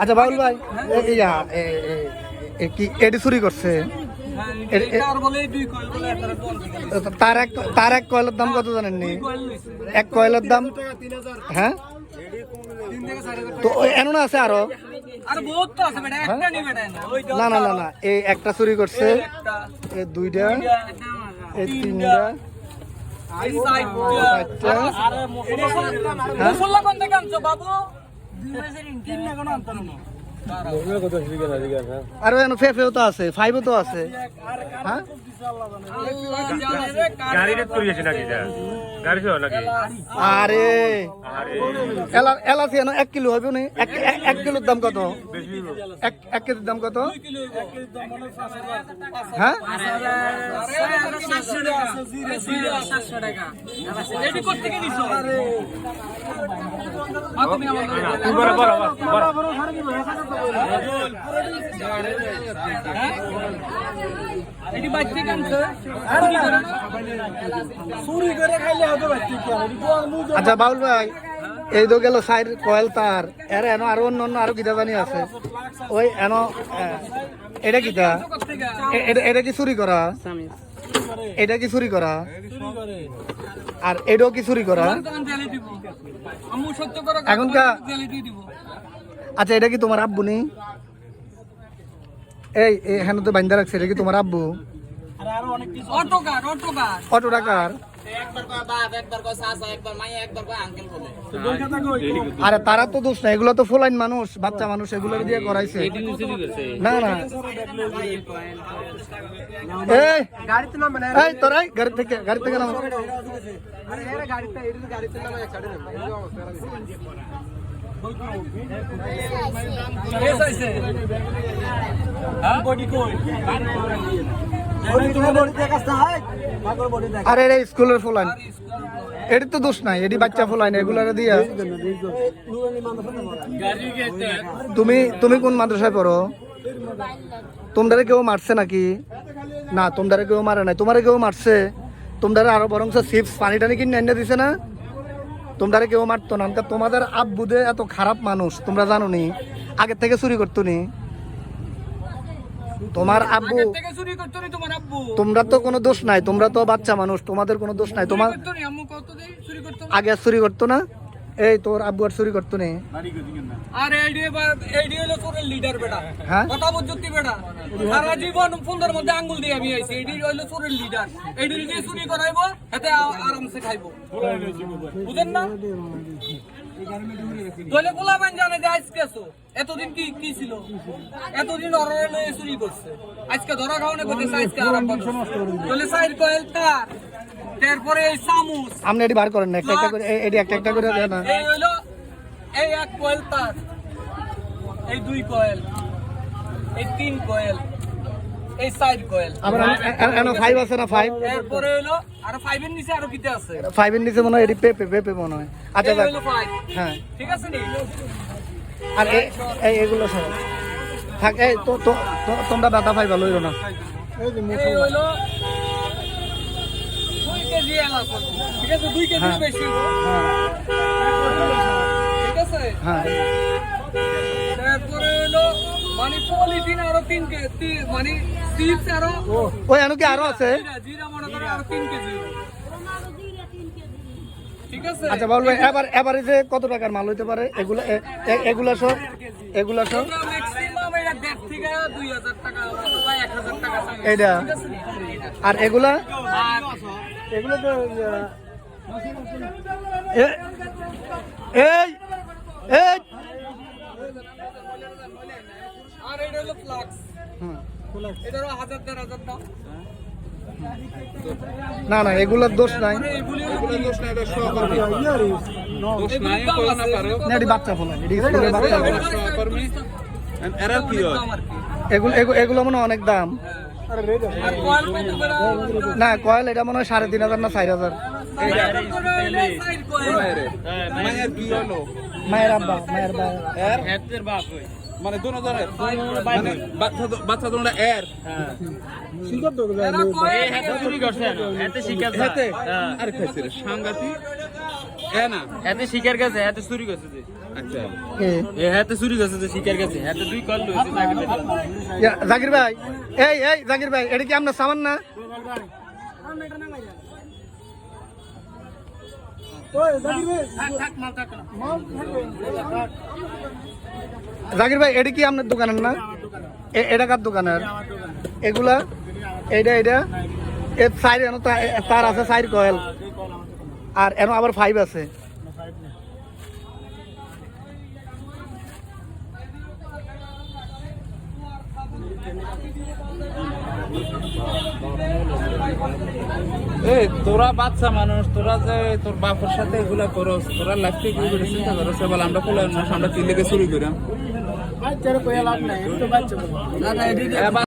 আচ্ছা বাবুল ভাই কি এডি চুরি করছে? তার এক তার এক কয়েলের দাম কত জানেননি? এক কয়েলের দাম? হ্যাঁ? তো এমন আছে আরও? একটা নি, না না না, এই একটা চুরি করছে এই দুইটা এই তিনটা এই সাইড চারটা আরে মুসল্লা কোন থেকে আনছো বাবু? তিন না কোনো আনতো না আর এখানে ফেফেও তো আছে ফাইভও তো আছে হ্যাঁ আরে আরে এলা এলাচি এনে এক কিলো হবে নি এক কিলোর দাম কত এক এক কেজির দাম কত হ্যাঁ এটি এটি বাইক থেকে আচ্ছা বাউল ভাই এই তো গেল সাইড কয়েল তার এর এনো আরও অন্য অন্য আরও কিতা জানি আছে। ওই এনো এটা কিতা এটা- এটা কি চুরি করা এটা কি চুরি করা আর এটাও কি চুরি করা এখনকার- আচ্ছা এটা কি তোমার আব্বু নি এই হেন তো বান্ধা রাখছে, এটা কি তোমার আব্বু? অটো আরে, তারা তো দোষ না এগুলো তো ফুলাইন মানুষ, বাচ্চা মানুষ এগুলো দিয়ে করাইছে। না না। এই তোরাই গাড়ি থেকে গাড়ি থেকে দোষ নাই বাচ্চা তুমি তুমি কোন মাদ্রাসায় পড়ো? তোমরা কেউ মারছে নাকি? না তোমরা কেউ মারে নাই। তোমারে কেউ মারছে? তোমরা আরও বরং চিপস পানি টানি কিনে এনে দিছে না? তোমরা কেউ মারতো না। তা তোমাদের আব্বুদে এত খারাপ মানুষ তোমরা জানো নি আগের থেকে চুরি করতো নি তোমার আব্বু তোমার আব্বু। তোমরা তো কোনো দোষ নাই তোমরা তো বাচ্চা মানুষ তোমাদের কোনো দোষ নাই। তোমার? আগে আর চুরি করতো না? এই তোর আব্বু আর চুরি করতো নি। আর এইডি এইডি হলো চোরের লিডার বেটা। হ্যাঁ? কথা বুঝতি বেটা। সারা জীবন ফুলদের মধ্যে আঙ্গুল দিয়ে আমি আইছি। এইডি হলো চোরের লিডার এইডি দিয়ে চুরি করাইবো এতে আরামসে খাইবো। বুঝেন না? দলে পোলাবেন জানে যে আজকে আছো এতদিন কি কি ছিল? এতদিন চুরি করছে। আজকে ধরা খাওয়ানো করতেছে আজকে আরাম পাচ্ছে। দলে সাইড কয়েল তার। তারপরে এই চামচ। আপনি এটি বার করেন না একটা একটা করে এটি একটা একটা করে দেয় না। এই হলো এই এক কয়েল তার এই দুই কয়েল এই তিন কয়েল এই সাইড কয়েল। এন ফাইভ আছে না ফাইভ এরপরে হলো আর ফাইভের নিচে আরও কিতে আছে। ফাইভের নিচে মনে হয় এটি পেপে পেপে মনে হয়। আচ্ছা হ্যাঁ। ঠিক আছে নি? আর এই এগুলো সব। থাক এই তো তো তো- তোমরা দাদা ভাই ভালো হইল না। এই হলো দুই কেজি এলাচ ঠিক আছে? দুই কেজি বেশি ঠিক আছে? হ্যাঁ। তারপরে হলো মানে পলিথিন আরও তিন কেজি মানে চিপস আরও ওই এনো কি আরও আছে? জিরা জিরা মনে করো আরও তিন কেজি ঠিক আছে? আচ্ছা এবার এবারে যে কত টাকার মাল হইতে পারে? এগুলো এগুলা সব এগুলা সব। এইটা? আর এগুলা? এগুলো তো এই এই আর এটা হলো ফ্লাক্স হুম। এটারও হাজার দেড় হাজার দাম না না এগুলোর দোষ নাই মানে এগুলি হয় মনে হয় অনেক দাম না কয়েল এটা মনে হয় সাড়ে তিন হাজার না চার হাজার? মায়ের আব্বা মায়ের মানে মানে বাচ্চা দো- বাচ্চা দোনোটা এর? এরা কয় হাতে আরে সাংঘাতিক হাতে শিকার গেছে হাতে চুরি গেছে যে কে? হাতে চুরি গেছে যে। শিকার গেছে হাতে দুই কল ইয়া, জাকির ভাই। এই এই জাকির ভাই এটা কি আপনার সামান না? জাকির ভাই এটা কি আপনার দোকানের না? এটা কার দোকানের? এগুলা? এইটা এটা এর সাইড তার আছে সাইড কয়েল। আর এনো আবার ফাইভ আছে। এই তোরা বাচ্চা মানুষ তোরা যে তোর বাপের সাথে এগুলা করস তোরা লাগতে কি করে চিন্তা করস? বলে আমরা কোলে আমরা তিন লেগে চুরি করি?